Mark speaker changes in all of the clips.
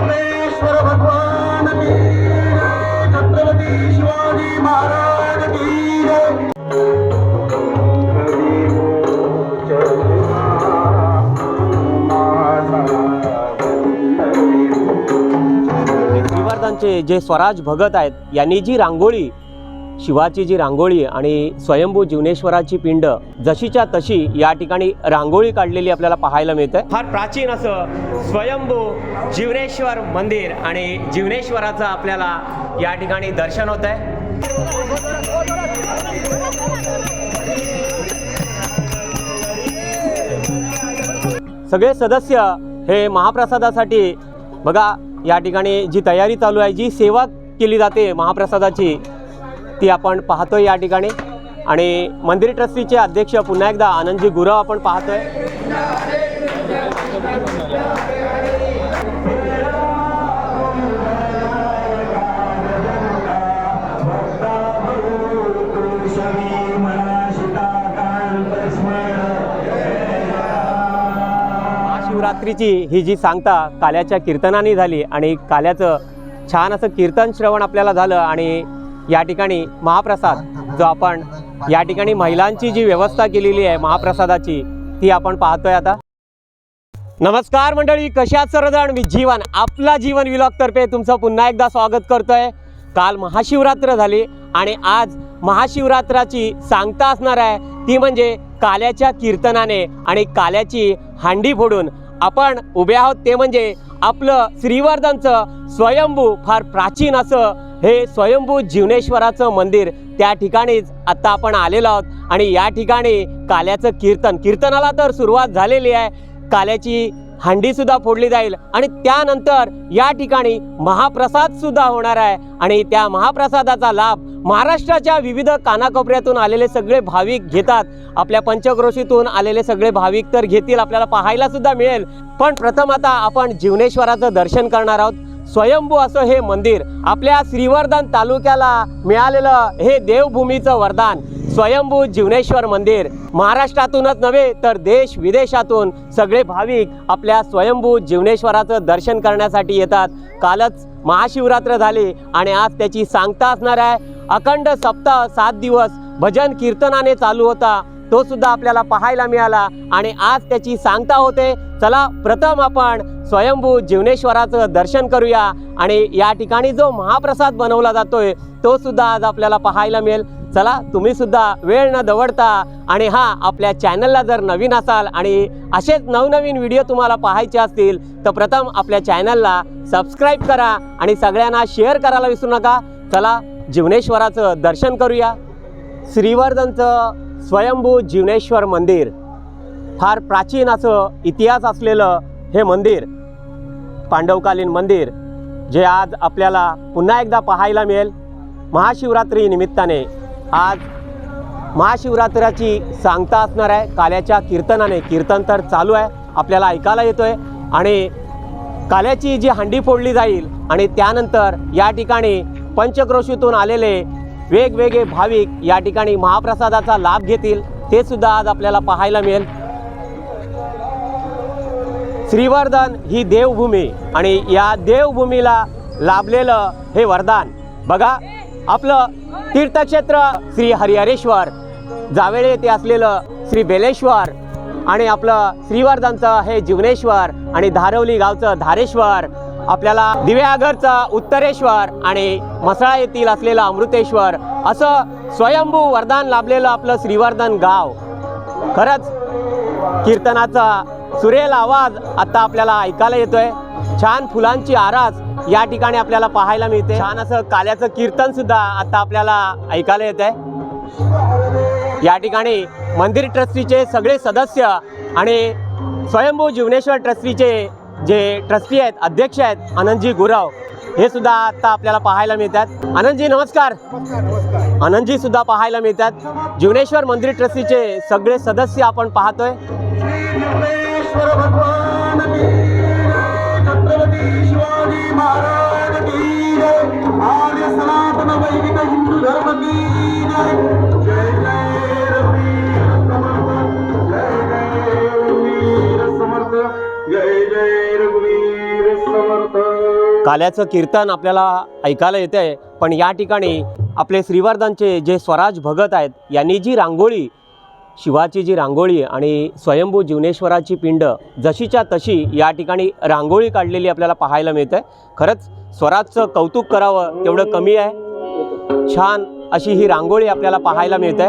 Speaker 1: ज्ञानेश्वर भगवान की छत्रपती शिवाजी महाराज की जय.
Speaker 2: जे स्वराज भगत आहेत यांनी जी रांगोळी शिवाची जी रांगोळी आणि स्वयंभू जीवनेश्वराची पिंड जशीच्या तशी या ठिकाणी रांगोळी काढलेली आपल्याला पाहायला मिळते. फार प्राचीन असं स्वयंभू जीवनेश्वर मंदिर आणि जीवनेश्वराचं आपल्याला या ठिकाणी दर्शन होत आहे. सगळे सदस्य हे महाप्रसादासाठी बघा या ठिकाणी जी तयारी चालू आहे जी सेवा केली जाते महाप्रसादाची ती आपण पाहतो या ठिकाणी. आणि मंदिर ट्रस्टीचे अध्यक्ष पुन्हा एकदा आनंदजी गुरव आपण पाहतोय. महाशिवरात्रीची ही जी सांगता काल्याच्या कीर्तनाने झाली आणि काल्याचं छान असं कीर्तन श्रवण आपल्याला झालं आणि या ठिकाणी महाप्रसाद जो आपण या ठिकाणी महिलांची जी व्यवस्था केलेली आहे महाप्रसादाची ती आपण पाहतोय आता. नमस्कार मंडळी कशाचं सर्वजण? मी जीवन आपला जीवन विलॉग तर्फे तुमचं पुन्हा एकदा स्वागत करतोय. काल महाशिवरात्र झाली आणि आज महाशिवरात्राची सांगता असणार आहे ती म्हणजे काल्याच्या कीर्तनाने आणि काल्याची हांडी फोडून आपण उभे आहोत ते म्हणजे आपलं श्रीवर्धनचं स्वयंभू फार प्राचीन असं हे स्वयंभू जीवनेश्वराचं मंदिर त्या ठिकाणीच आत्ता आपण आलेलो आहोत. आणि या ठिकाणी काल्याचं कीर्तन कीर्तनाला तर सुरुवात झालेली आहे. काल्याची हांडी सुद्धा फोडली जाईल. आणि त्यानंतर या ठिकाणी महाप्रसाद सुद्धा होणार आहे. आणि त्या महाप्रसादाचा लाभ महाराष्ट्राच्या विविध कानाकोपऱ्यातून आलेले सगळे भाविक घेतात. आपल्या पंचक्रोशीतून आलेले सगळे भाविक तर घेतील. आपल्याला पाहायला सुद्धा मिळेल. पण प्रथम आता आपण जीवनेश्वराचं दर्शन करणार आहोत. स्वयंभू असं हे मंदिर आपल्या श्रीवर्धन तालुक्याला मिळालेलं हे देवभूमीचं वरदान. स्वयंभू जीवनेश्वर मंदिर. महाराष्ट्रातूनच नव्हे तर देश विदेशातून सगळे भाविक आपल्या स्वयंभू जीवनेश्वराचं दर्शन करण्यासाठी येतात. कालच महाशिवरात्र झाली आणि आज त्याची सांगता असणार आहे. अखंड सप्ताह सात दिवस भजन कीर्तनाने चालू होता. तो सुद्धा आपल्याला पाहायला मिळाला आणि आज त्याची सांगता होते. चला प्रथम आपण स्वयंभू जीवनेश्वराचं दर्शन करूया आणि या ठिकाणी जो महाप्रसाद बनवला जातोय तो सुद्धा आज आपल्याला पाहायला मिळेल. चला तुम्ही सुद्धा वेळ न दवडता आणि हा आपल्या चॅनलला जर नवीन असाल आणि असेच नवनवीन व्हिडिओ तुम्हाला पाहायचे असतील तर प्रथम आपल्या चॅनलला सबस्क्राईब करा आणि सगळ्यांना शेअर करायला विसरू नका. चला जीवनेश्वराचं दर्शन करूया. श्रीवर्धनचं स्वयंभू जीवनेश्वर मंदिर. फार प्राचीन असं इतिहास असलेलं हे मंदिर पांडवकालीन मंदिर जे आज आपल्याला पुन्हा एकदा पाहायला मिळेल. महाशिवरात्री निमित्ताने. आज महाशिवरात्राची सांगता असणार आहे. काल्याच्या कीर्तनाने कीर्तन तर चालू आहे. आपल्याला ऐकायला येतो आहे आणि काल्याची जी हंडी फोडली जाईल आणि त्यानंतर या ठिकाणी पंचक्रोशीतून आलेले वेगवेगळे भाविक या ठिकाणी महाप्रसादाचा लाभ घेतील. ते सुद्धा आज आपल्याला पाहायला मिळेल. श्रीवर्धन ही देवभूमी आणि या देवभूमीला लाभलेलं हे वरदान. बघा आपलं तीर्थक्षेत्र श्री हरिहरेश्वर. जावेळे येथे असलेलं श्री बेलेश्वर आणि आपलं श्रीवर्धनचं हे जीवनेश्वर आणि धारवली गावचं धारेश्वर आपल्याला दिव्यागरचं उत्तरेश्वर आणि मसळा येथील असलेलं अमृतेश्वर असं स्वयंभू वरदान लाभलेलं आपलं श्रीवर्धन गाव. खरंच कीर्तनाचा सुरेल आवाज आत्ता आपल्याला ऐकायला येतोय. छान फुलांची आरास या ठिकाणी आपल्याला पाहायला मिळते. छान असं काल्याचं कीर्तन सुद्धा आता आपल्याला ऐकायला येत आहे या ठिकाणी मंदिर ट्रस्टीचे सगळे सदस्य आणि स्वयंभू जीवनेश्वर ट्रस्टीचे जे ट्रस्टी आहेत अध्यक्ष आहेत आनंदजी गुरव हे सुद्धा आता आपल्याला पाहायला मिळतात. आनंदजी नमस्कार. आनंदजी सुद्धा पाहायला मिळतात. जीवनेश्वर मंदिर ट्रस्टीचे सगळे सदस्य आपण पाहतोय. काल्याचं कीर्तन आपल्याला ऐकायला येतं आहे पण या ठिकाणी आपले श्रीवर्धनचे जे स्वराज भगत आहेत यांनी जी रांगोळी शिवाची जी रांगोळी आणि स्वयंभू जीवनेश्वराची पिंड जशीच्या तशी या ठिकाणी रांगोळी काढलेली आपल्याला पाहायला मिळते. खरंच स्वराजचं कौतुक करावं तेवढं कमी आहे. छान अशी ही रांगोळी आपल्याला पाहायला मिळते.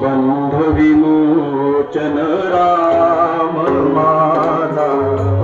Speaker 1: बंध विमोचन राम माझा.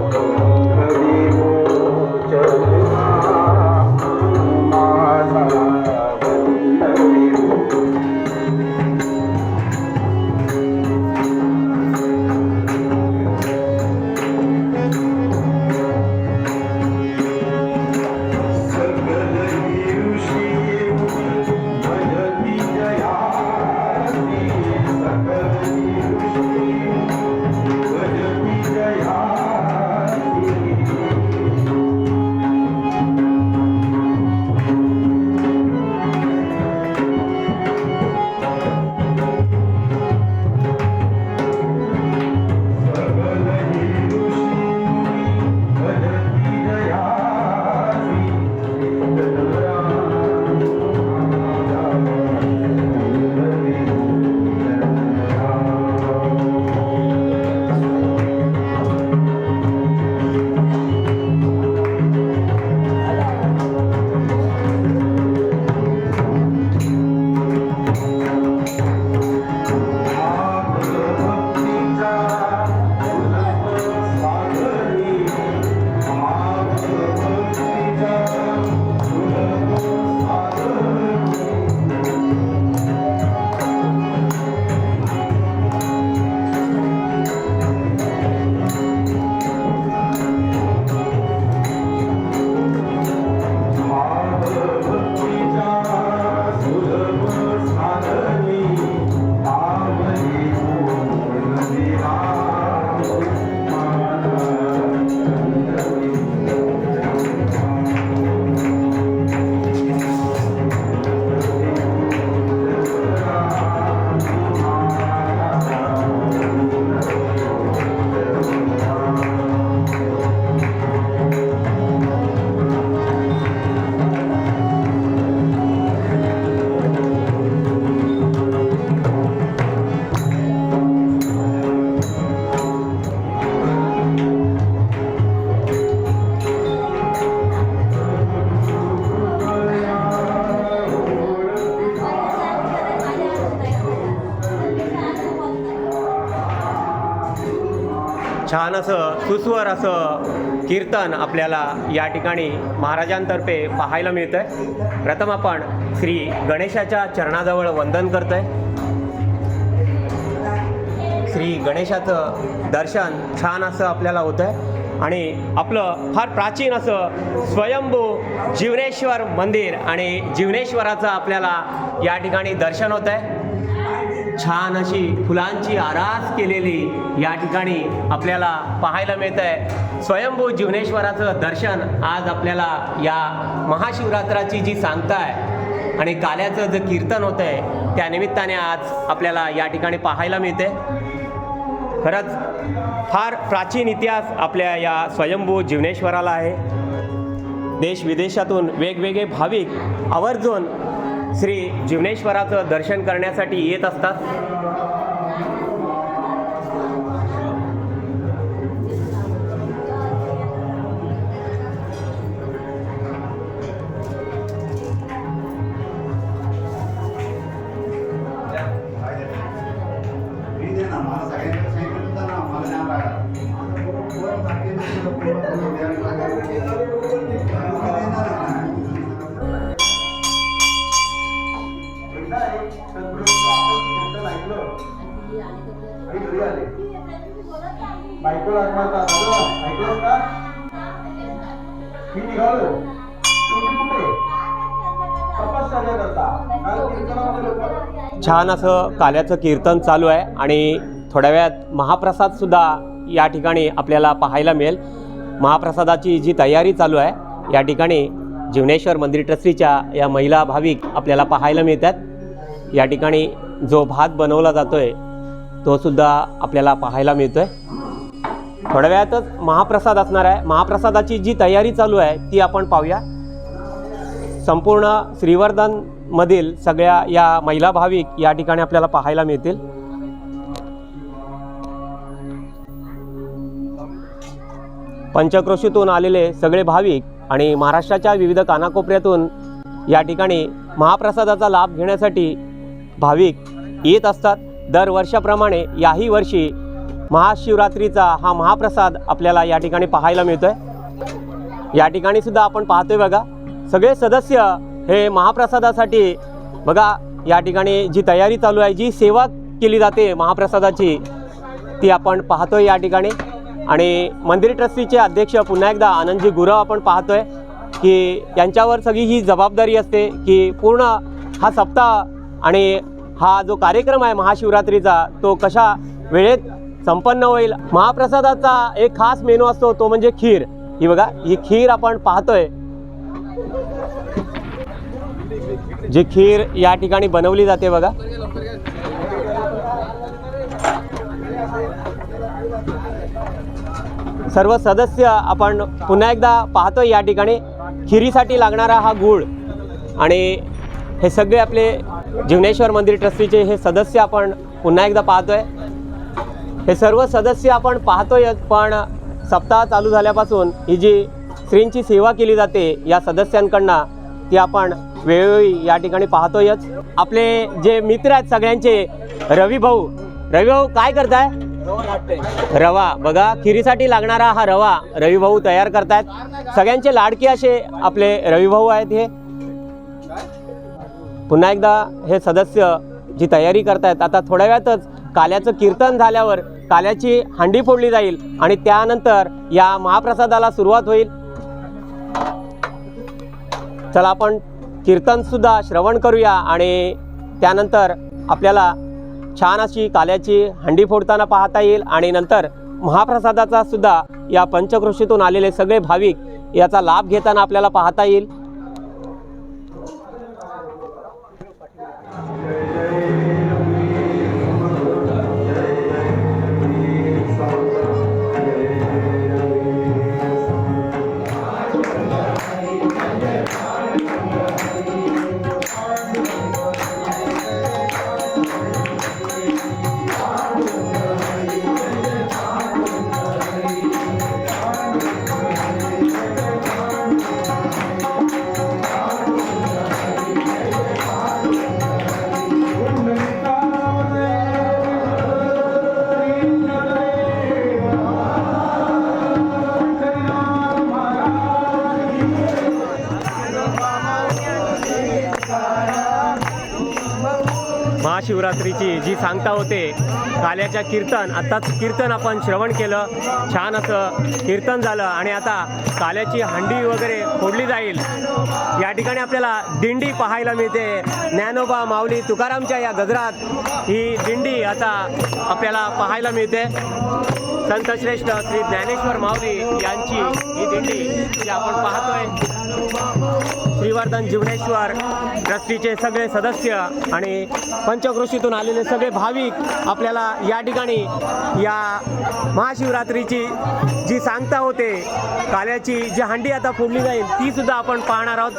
Speaker 2: सुस्वर असं कीर्तन आपल्याला या ठिकाणी महाराजांतर्फे पाहायला मिळतं आहे प्रथम आपण श्री गणेशाच्या चरणाजवळ वंदन करतो आहे श्री गणेशाचं दर्शन छान असं आपल्याला होतं आहे आणि आपलं फार प्राचीन असं स्वयंभू जीवनेश्वर मंदिर आणि जीवनेश्वराचं आपल्याला या ठिकाणी दर्शन होतं आहे छान अशी फुलांची आरास केलेली या ठिकाणी आपल्याला पाहायला मिळत आहे स्वयंभू जीवनेश्वराचं दर्शन आज आपल्याला या महाशिवरात्राची जी सांगता आहे आणि काल्याचं जे कीर्तन होतं आहे त्या निमित्ताने आज आपल्याला या ठिकाणी पाहायला मिळते खरंच फार प्राचीन इतिहास आपल्या या स्वयंभू जीवनेश्वराला आहे. देश विदेशातून वेगवेगळे भाविक आवर्जून श्री जीवनेश्वराचं दर्शन करण्यासाठी येत असतात. छान असं काल्याचं कीर्तन चालू आहे आणि थोड्या वेळात महाप्रसादसुद्धा या ठिकाणी आपल्याला पाहायला मिळेल. महाप्रसादाची जी तयारी चालू आहे या ठिकाणी जीवनेश्वर मंदिर ट्रस्टीच्या या महिला भाविक आपल्याला पाहायला मिळतात. या ठिकाणी जो भात बनवला जातो आहे तोसुद्धा आपल्याला पाहायला मिळतो आहे थोड्या वेळातच महाप्रसाद असणार आहे. महाप्रसादाची जी तयारी चालू आहे ती आपण पाहूया. संपूर्ण श्रीवर्धनमधील सगळ्या या महिला भाविक या ठिकाणी आपल्याला पाहायला मिळतील. पंचक्रोशीतून आलेले सगळे भाविक आणि महाराष्ट्राच्या विविध कानाकोपऱ्यातून या ठिकाणी महाप्रसादाचा लाभ घेण्यासाठी भाविक येत असतात. दरवर्षाप्रमाणे याही वर्षी महाशिवरात्रीचा हा महाप्रसाद आपल्याला या ठिकाणी पाहायला मिळतोय. या ठिकाणी सुद्धा आपण पाहतोय बघा. सगळे सदस्य हे महाप्रसादासाठी बघा या ठिकाणी जी तयारी चालू आहे जी सेवा केली जाते महाप्रसादाची ती आपण पाहतोय या ठिकाणी. आणि मंदिर ट्रस्टीचे अध्यक्ष पुन्हा एकदा आनंदजी गुरव आपण पाहतोय की यांच्यावर सगळी ही जबाबदारी असते की पूर्ण हा सप्ताह आणि हा जो कार्यक्रम आहे महाशिवरात्रीचा तो कशा वेळेत संपन्न होईल? महाप्रसादाचा एक खास मेनू असतो तो म्हणजे खीर. ही बघा ही खीर आपण पाहतोय. जी खीर या ठिकाणी बनवली जाते बघा. सर्व सदस्य आपण पुन्हा एकदा पाहतोय या ठिकाणी. खिरीसाठी लागणारा हा गूळ आणि हे सगळे आपले जीवनेश्वर मंदिर ट्रस्टीचे हे सदस्य आपण पुन्हा एकदा पाहतोय. हे सर्व सदस्य आपण पाहतोय पण सप्ताह चालू झाल्यापासून ही जी स्त्रींची सेवा केली जाते या सदस्यांकडनं ती आपण वेळोवेळी या ठिकाणी पाहतोयच. आपले जे मित्र आहेत सगळ्यांचे रवी भाऊ. रवी भाऊ काय करताय? रवा. बघा खिरीसाठी लागणारा हा रवा रवी भाऊ तयार करतायत. सगळ्यांचे लाडके असे आपले रवी भाऊ आहेत हे. पुन्हा एकदा हे सदस्य जी तयारी करतायत आता थोड्या वेळातच काल्याचं कीर्तन झाल्यावर काल्याची हांडी फोडली जाईल आणि त्यानंतर या महाप्रसादाला सुरुवात होईल. चला आपण कीर्तनसुद्धा श्रवण करूया आणि त्यानंतर आपल्याला छान अशी काल्याची हंडी फोडताना पाहता येईल आणि नंतर महाप्रसादाचा सुद्धा या पंचकृषीतून आलेले सगळे भाविक याचा लाभ घेताना आपल्याला पाहता येईल. जी सांगता होते काल्याच्या कीर्तन आत्ताच कीर्तन आपण श्रवण केलं छान असं कीर्तन झालं आणि आता काल्याची हंडी वगैरे फोडली जाईल. या ठिकाणी आपल्याला दिंडी पाहायला मिळते. ज्ञानोबा माऊली तुकारामच्या या गजरात ही दिंडी आता आपल्याला पाहायला मिळते. संतश्रेष्ठ श्री ज्ञानेश्वर माऊली यांची ही दिंडी जी आपण पाहतोय. श्रीवर्धन जीवनेश्वर ट्रस्टीचे सगळे सदस्य आणि पंचकृषीतून आलेले सगळे भाविक आपल्याला या ठिकाणी या महाशिवरात्रीची जी सांगता होते काल्याची जी हंडी आता फोडली जाईल ती सुद्धा आपण पाहणार आहोत.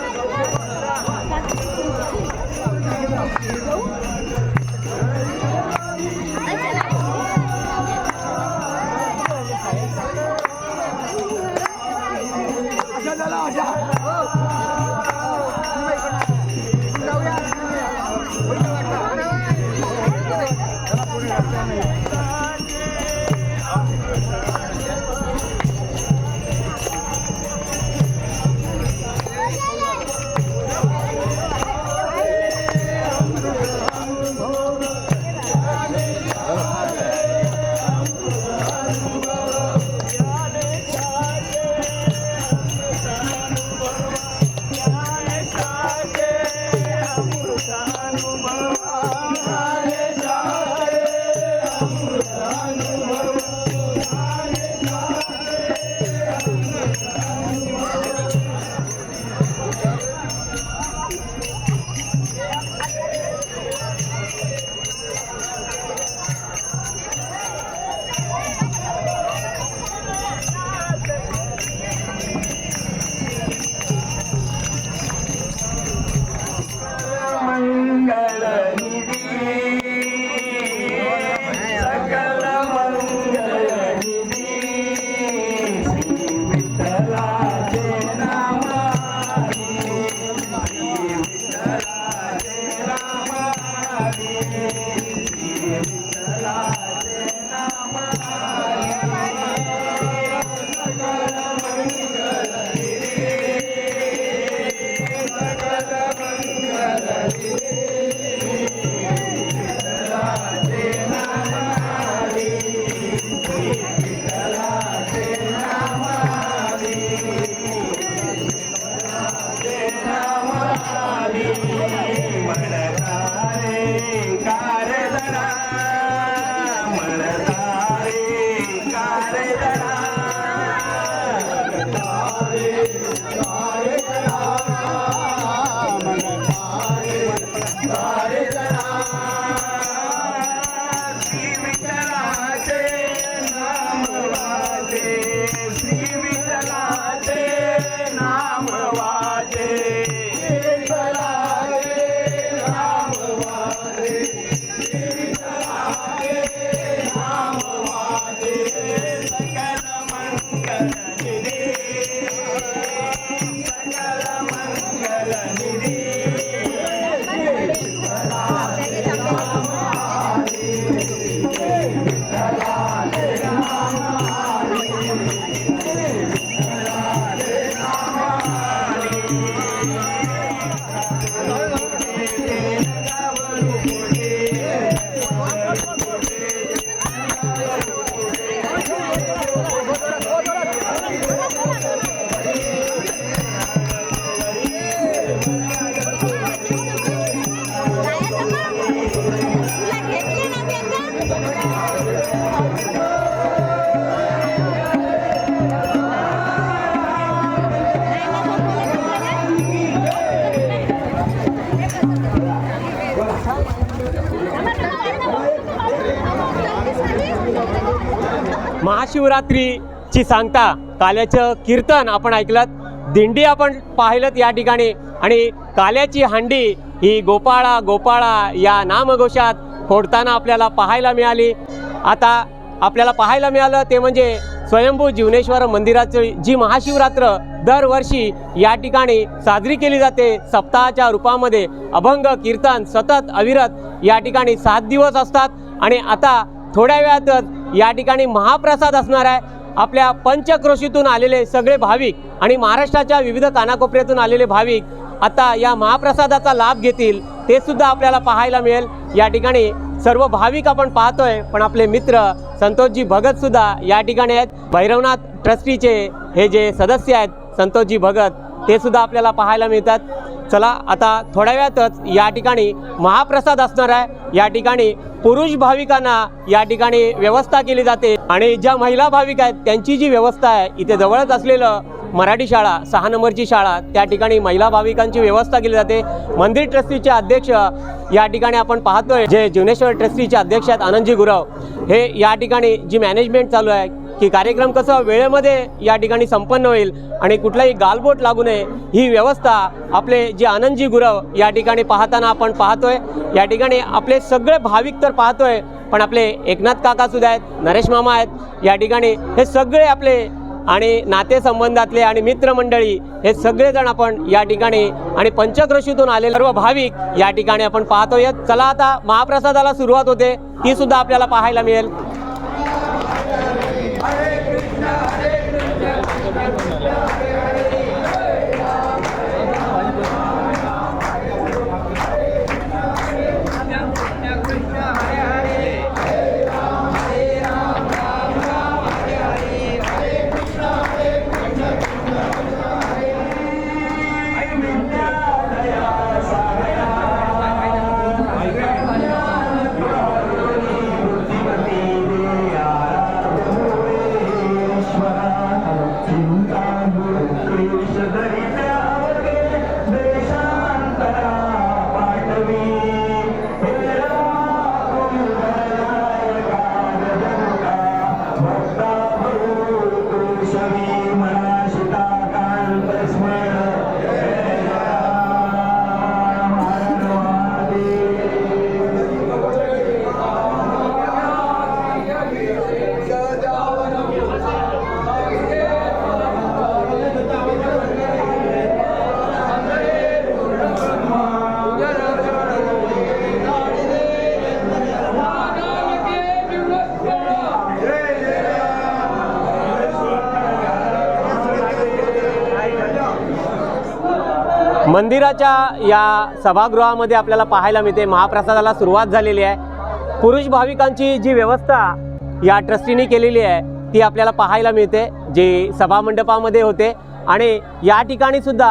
Speaker 2: महाशिवरात्रीची सांगता काल्याचं कीर्तन आपण ऐकलं दिंडी आपण पाहिलं या ठिकाणी आणि काल्याची हांडी ही गोपाळा गोपाळा या नामघोषात फोडताना आपल्याला पाहायला मिळाली. आता आपल्याला पाहायला मिळालं ते म्हणजे स्वयंभू जीवनेश्वर मंदिराची जी महाशिवरात्र दरवर्षी या ठिकाणी साजरी केली जाते सप्ताहाच्या रूपामध्ये अभंग कीर्तन सतत अविरत या ठिकाणी सात दिवस असतात. आणि आता थोड्या वेळातच या ठिकाणी महाप्रसाद असणार आहे. आपल्या पंचक्रोशीतून आलेले सगळे भाविक आणि महाराष्ट्राच्या विविध कानाकोपऱ्यातून आलेले भाविक आता या महाप्रसादाचा लाभ घेतील ते सुद्धा आपल्याला पाहायला मिळेल. या ठिकाणी सर्व भाविक आपण पाहतोय पण आपले मित्र संतोषजी भगत सुद्धा या ठिकाणी आहेत. भैरवनाथ ट्रस्टीचे हे जे सदस्य आहेत संतोषजी भगत ते सुद्धा आपल्याला पाहायला मिळतात. चला आता थोड्या वेळातच या ठिकाणी महाप्रसाद असणार आहे. या ठिकाणी पुरुष भाविकांना या ठिकाणी व्यवस्था केली जाते. आणि ज्या महिला भाविक आहेत त्यांची जी व्यवस्था आहे इथे जवळच असलेलं मराठी शाळा सहा नंबरची शाळा त्या ठिकाणी महिला भाविकांची व्यवस्था केली जाते. मंदिर ट्रस्टीचे अध्यक्ष या ठिकाणी आपण पाहतोय जे जीवनेश्वर ट्रस्टीचे अध्यक्ष आहेत आनंदजी गुरव. हे या ठिकाणी जी मॅनेजमेंट चालू आहे की कार्यक्रम कसं वेळेमध्ये या ठिकाणी संपन्न होईल आणि कुठलाही गालबोट लागू नये ही व्यवस्था आपले जे आनंदजी गुरव या ठिकाणी पाहताना आपण पाहतोय. या ठिकाणी आपले सगळे भाविक तर पाहतोय पण आपले एकनाथ काका सुद्धा आहेत नरेश मामा आहेत या ठिकाणी हे सगळे आपले आणि नातेसंबंधातले आणि मित्रमंडळी हे सगळेजण आपण या ठिकाणी आणि पंचक्रशीतून आलेले सर्व भाविक या ठिकाणी आपण पाहतोय. चला आता महाप्रसादाला सुरुवात होते. ती सुद्धा आपल्याला पाहायला मिळेल. मंदिराच्या या सभागृहामध्ये आपल्याला पाहायला मिळते. महाप्रसादाला सुरुवात झालेली आहे. पुरुष भाविकांची जी व्यवस्था या ट्रस्टीने केलेली आहे ती आपल्याला पाहायला मिळते जी सभामंडपामध्ये होते. आणि या ठिकाणी सुद्धा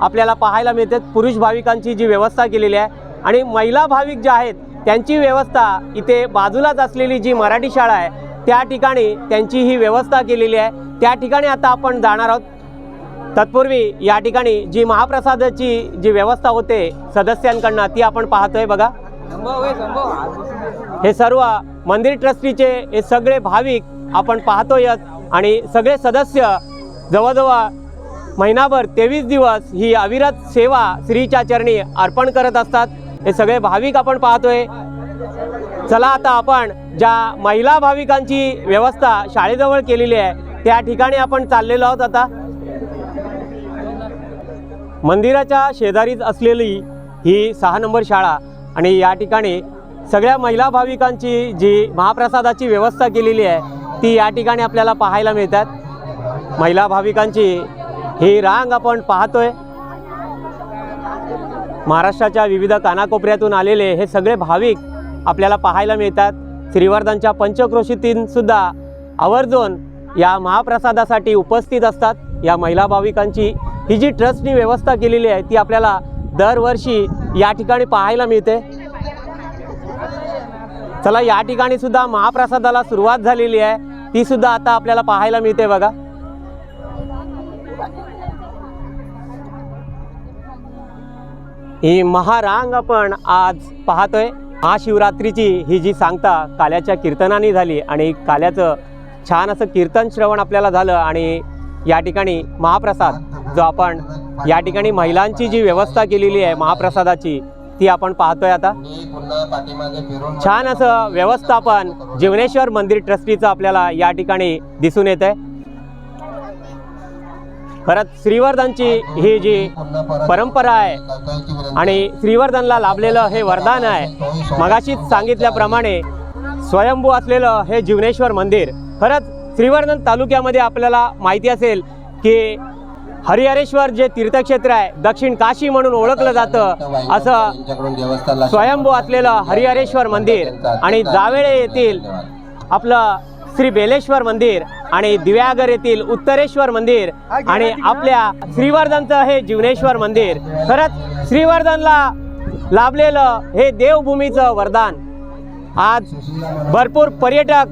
Speaker 2: आपल्याला पाहायला मिळते पुरुष भाविकांची जी व्यवस्था केलेली आहे. आणि महिला भाविक ज्या आहेत त्यांची व्यवस्था इथे बाजूलाच असलेली जी मराठी शाळा आहे त्या ठिकाणी त्यांची ही व्यवस्था केलेली आहे. त्या ठिकाणी आता आपण जाणार आहोत. तत्पूर्वी या ठिकाणी जी महाप्रसादाची जी व्यवस्था होते सदस्यांकडनं ती आपण पाहतोय बघा. हे सर्व मंदिर ट्रस्टीचे हे सगळे भाविक आपण पाहतोयच. आणि सगळे सदस्य जवळजवळ महिनाभर तेवीस दिवस ही अविरत सेवा श्रीच्या चरणी अर्पण करत असतात. हे सगळे भाविक आपण पाहतोय. चला आता आपण ज्या महिला भाविकांची व्यवस्था शाळेजवळ केलेली आहे त्या ठिकाणी आपण चाललेलो आहोत आता. मंदिराच्या शेजारीच असलेली ही सहा नंबर शाळा आणि या ठिकाणी सगळ्या महिला भाविकांची जी महाप्रसादाची व्यवस्था केलेली आहे ती या ठिकाणी आपल्याला पाहायला मिळतात. महिला भाविकांची ही रांग आपण पाहतोय. महाराष्ट्राच्या विविध कानाकोपऱ्यातून आलेले हे सगळे भाविक आपल्याला पाहायला मिळतात. श्रीवर्धनच्या पंचक्रोशीतील सुद्धा आवर्जून या महाप्रसादासाठी उपस्थित असतात. या महिला भाविकांची ही जी ट्रस्टनी व्यवस्था केलेली आहे ती आपल्याला दरवर्षी या ठिकाणी पाहायला मिळते. चला या ठिकाणी सुद्धा महाप्रसादाला सुरुवात झालेली आहे. ती सुद्धा आता आपल्याला पाहायला मिळते बघा. ही महारांग आपण आज पाहतोय. महाशिवरात्रीची ही जी सांगता काल्याच्या कीर्तनाने झाली आणि काल्याचं छान असं कीर्तन श्रवण आपल्याला झालं आणि या ठिकाणी महाप्रसाद जो आपण या ठिकाणी महिलांची जी व्यवस्था केलेली आहे महाप्रसादाची ती आपण पाहतोय आता. छान असं व्यवस्थापन जीवनेश्वर मंदिर ट्रस्टीचं आपल्याला या ठिकाणी दिसून येत आहे खरंच श्रीवर्धनची ही जी परंपरा आहे आणि श्रीवर्धनला लाभलेलं हे वरदान आहे. मगाशीच सांगितल्याप्रमाणे स्वयंभू असलेलं हे जीवनेश्वर मंदिर. खरंच श्रीवर्धन तालुक्यामध्ये आपल्याला माहिती असेल की हरिहरेश्वर जे तीर्थक्षेत्र आहे दक्षिण काशी म्हणून ओळखलं जातं असं स्वयंभू असलेलं हरिहरेश्वर मंदिर आणि जावेळे येथील आपलं श्री बेलेश्वर मंदिर आणि दिव्यागर येथील उत्तरेश्वर मंदिर आणि आपल्या श्रीवर्धनचं हे जीवनेश्वर मंदिर. खरंच श्रीवर्धनला लाभलेलं हे देवभूमीचं वरदान. आज भरपूर पर्यटक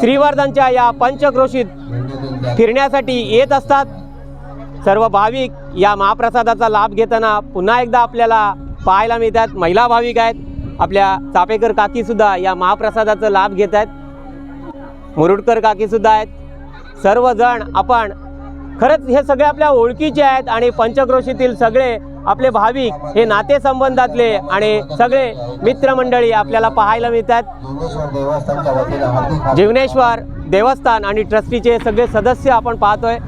Speaker 2: श्रीवर्धनच्या या पंचक्रोशीत फिरण्यासाठी येत असतात. सर्व भाविक या महाप्रसादाचा लाभ घेताना पुन्हा एकदा आपल्याला पाहायला मिळतात. महिला भाविक आहेत. आपल्या चापेकर काकीसुद्धा या महाप्रसादाचा लाभ घेत आहेत. मुरुडकर काकीसुद्धा आहेत. सर्वजण आपण खरंच हे सगळे आपल्या ओळखीचे आहेत आणि पंचक्रोशीतील सगळे आपले भाविक हे नातेसंबंधातले आणि सगळे मित्रमंडळी आपल्याला पाहायला मिळतात. जीवनेश्वर देवस्थान आणि ट्रस्टीचे सगळे सदस्य आपण पाहतोय.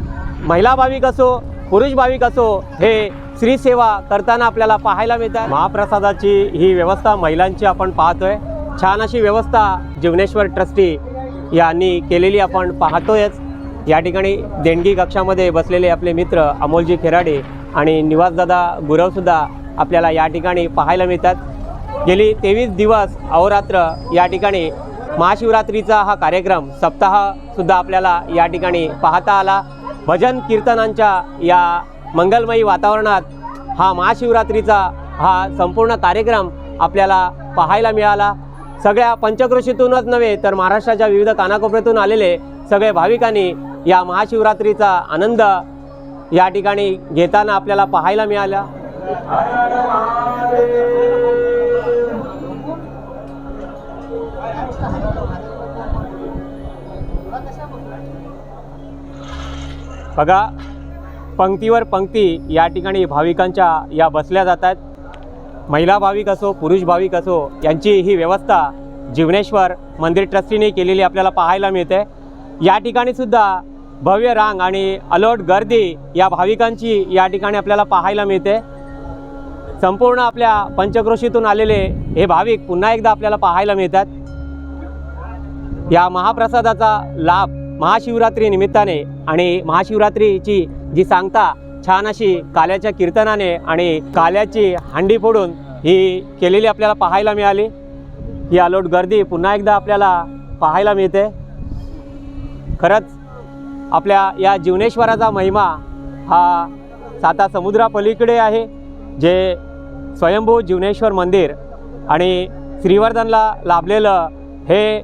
Speaker 2: महिला भाविक असो पुरुष भाविक असो हे स्त्रीसेवा सेवा करताना आपल्याला पाहायला मिळतात. महाप्रसादाची ही व्यवस्था महिलांची आपण पाहतोय. छान अशी व्यवस्था जीवनेश्वर ट्रस्टी यांनी केलेली आपण पाहतोयच. या ठिकाणी देणगी कक्षामध्ये बसलेले आपले मित्र अमोलजी खेराडे आणि निवासदादा गुरवसुद्धा आपल्याला या ठिकाणी पाहायला मिळतात. गेली तेवीस दिवस अहोरात्र या ठिकाणी महाशिवरात्रीचा हा कार्यक्रम सप्ताहसुद्धा आपल्याला या ठिकाणी पाहता आला. भजन कीर्तनांच्या या मंगलमयी वातावरणात हा महाशिवरात्रीचा हा संपूर्ण कार्यक्रम आपल्याला पाहायला मिळाला. सगळ्या पंचक्रोशीतूनच नव्हे तर महाराष्ट्राच्या विविध कानाकोपऱ्यातून आलेले सगळे भाविकांनी या महाशिवरात्रीचा आनंद या ठिकाणी घेताना आपल्याला पाहायला मिळाला. बघा पंक्तीवर पंक्ती या ठिकाणी भाविकांच्या या बसल्या जात आहेत महिला भाविक असो पुरुष भाविक असो यांची ही व्यवस्था जीवनेश्वर मंदिर ट्रस्टीने केलेली आपल्याला पाहायला मिळते. या ठिकाणी सुद्धा भव्य रांग आणि अलोट गर्दी या भाविकांची या ठिकाणी आपल्याला पाहायला मिळते. संपूर्ण आपल्या पंचक्रोशीतून आलेले हे भाविक पुन्हा एकदा आपल्याला पाहायला मिळतात. या महाप्रसादाचा लाभ महाशिवरात्री निमित्ताने आणि महाशिवरात्रीची जी सांगता छान अशी काल्याच्या कीर्तनाने आणि काल्याची हांडी फोडून ही केलेली आपल्याला पाहायला मिळाली. ही अलोट गर्दी पुन्हा एकदा आपल्याला पाहायला मिळते. खरंच आपल्या या जीवनेश्वराचा महिमा हा साता समुद्रापलीकडे आहे जे स्वयंभू जीवनेश्वर मंदिर आणि श्रीवर्धनला लाभलेलं हे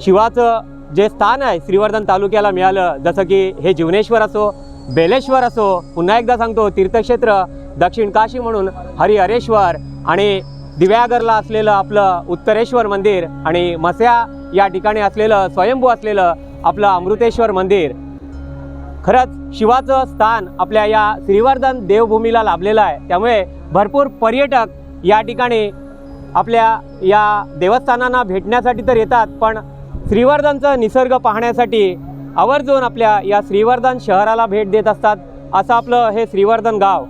Speaker 2: शिवाचं जे स्थान आहे श्रीवर्धन तालुक्याला मिळालं जसं की हे जीवनेश्वर असो बेलेश्वर असो पुन्हा एकदा सांगतो तीर्थक्षेत्र दक्षिण काशी म्हणून हरिहरेश्वर आणि दिव्यागरला असलेलं आपलं उत्तरेश्वर मंदिर आणि मस्या या ठिकाणी असलेलं स्वयंभू असलेलं आपलं अमृतेश्वर मंदिर. खरंच शिवाचं स्थान आपल्या या श्रीवर्धन देवभूमीला लाभलेलं आहे. त्यामुळे भरपूर पर्यटक या ठिकाणी आपल्या या देवस्थानांना भेटण्यासाठी तर येतात पण श्रीवर्धनचं निसर्ग पाहण्यासाठी आवर्जून आपल्या या श्रीवर्धन शहराला भेट देत असतात असं आपलं हे श्रीवर्धन गाव.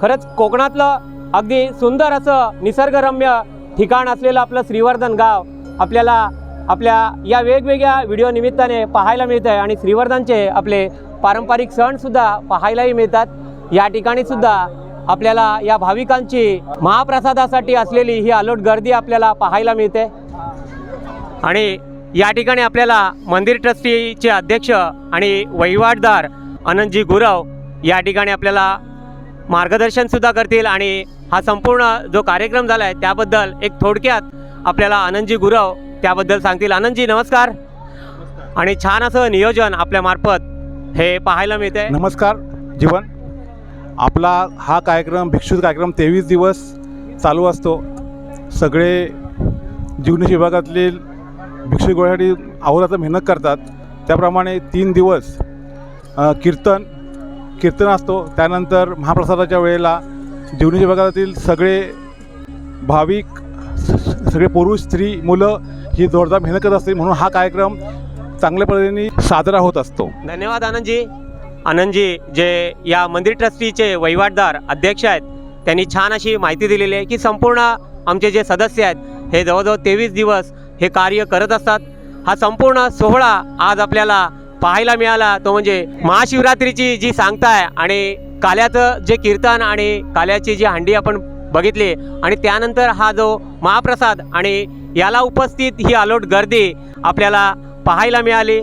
Speaker 2: खरंच कोकणातलं अगदी सुंदर असं निसर्गरम्य ठिकाण असलेलं आपलं श्रीवर्धन गाव आपल्याला आपल्या या वेगवेगळ्या व्हिडिओ निमित्ताने पाहायला मिळतं आहे आणि श्रीवर्धनचे आपले पारंपरिक सणसुद्धा पाहायलाही मिळतात. या ठिकाणीसुद्धा आपल्याला या भाविकांची महाप्रसादासाठी असलेली ही अलोट गर्दी आपल्याला पाहायला मिळते. आणि या ठिकाणी आपल्याला मंदिर ट्रस्टीचे अध्यक्ष आणि वहिवाटदार आनंदजी गुरव या ठिकाणी आपल्याला मार्गदर्शनसुद्धा करतील आणि हा संपूर्ण जो कार्यक्रम झाला आहे त्याबद्दल एक थोडक्यात आपल्याला आनंदजी गुरव त्याबद्दल सांगतील. आनंदजी नमस्कार. आणि छान असं नियोजन आपल्यामार्फत हे पाहायला मिळते
Speaker 3: नमस्कार जीवन. आपला हा कार्यक्रम भिक्षुक कार्यक्रम तेवीस दिवस चालू असतो. सगळे जीवनेश विभागातील भिक्षुक गोळ्यासाठी अहोरात्र मेहनत करतात. त्याप्रमाणे तीन दिवस कीर्तन कीर्तन असतो. त्यानंतर महाप्रसादाच्या वेळेला जीवनी विभागातील सगळे भाविक सगळे पुरुष स्त्री मुलं ही जोरदार मेहनत करत असते म्हणून हा कार्यक्रम चांगल्या पद्धतीने साजरा होत असतो.
Speaker 2: धन्यवाद आनंदजी. आनंदजी जे या मंदिर ट्रस्टीचे वहिवाटदार अध्यक्ष आहेत त्यांनी छान अशी माहिती दिलेली आहे की संपूर्ण आमचे जे सदस्य आहेत हे जवळजवळ तेवीस दिवस हे कार्य करत असतात. हा संपूर्ण सोहळा आज आपल्याला पाहायला मिळाला. तो म्हणजे महाशिवरात्रीची जी सांगताय आणि काल्याचं जे कीर्तन आणि काल्याची जी हंडी आपण बघितली आणि त्यानंतर हा जो महाप्रसाद आणि याला उपस्थित ही अलोट गर्दी आपल्याला पाहायला मिळाली.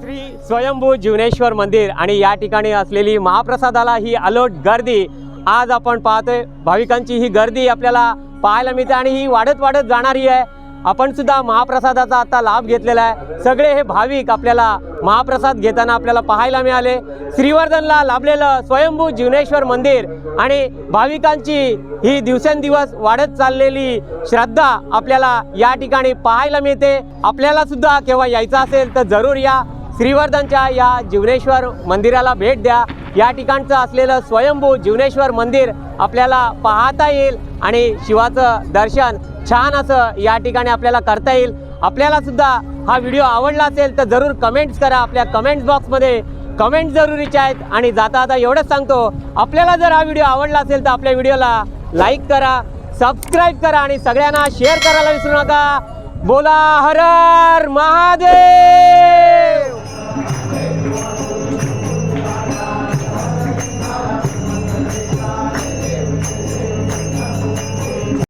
Speaker 2: श्री स्वयंभू जीवनेश्वर मंदिर आणि या ठिकाणी असलेली महाप्रसादाला ही अलोट गर्दी आज आपण पाहतोय. भाविकांची ही गर्दी आपल्याला पाहायला मिळते आणि ही वाढत वाढत जाणारी आहे. आपण सुद्धा महाप्रसादाचा आता लाभ घेतलेला आहे. सगळे हे भाविक आपल्याला महाप्रसाद घेताना आपल्याला पाहायला मिळाले. श्रीवर्धनला लाभलेलं स्वयंभू जीवनेश्वर मंदिर आणि भाविकांची ही दिवसेंदिवस वाढत चाललेली श्रद्धा आपल्याला या ठिकाणी पाहायला मिळते. आपल्याला सुद्धा केव्हा यायचं असेल तर जरूर या. श्रीवर्धनच्या या जीवनेश्वर मंदिराला भेट द्या. या ठिकाणचं असलेलं स्वयंभू जीवनेश्वर मंदिर आपल्याला पाहता येईल आणि शिवाचं दर्शन छान असं या ठिकाणी आपल्याला करता येईल. आपल्याला सुद्धा हा व्हिडिओ आवडला असेल तर जरूर कमेंट्स करा आपल्या कमेंट्स बॉक्समध्ये कमेंट जरुरीच्या आहेत आणि जाता आता एवढंच सांगतो आपल्याला जर हा व्हिडिओ आवडला असेल तर आपल्या व्हिडिओला लाईक करा सबस्क्राईब करा आणि सगळ्यांना शेअर करायला विसरू नका. बोला हर महादेव!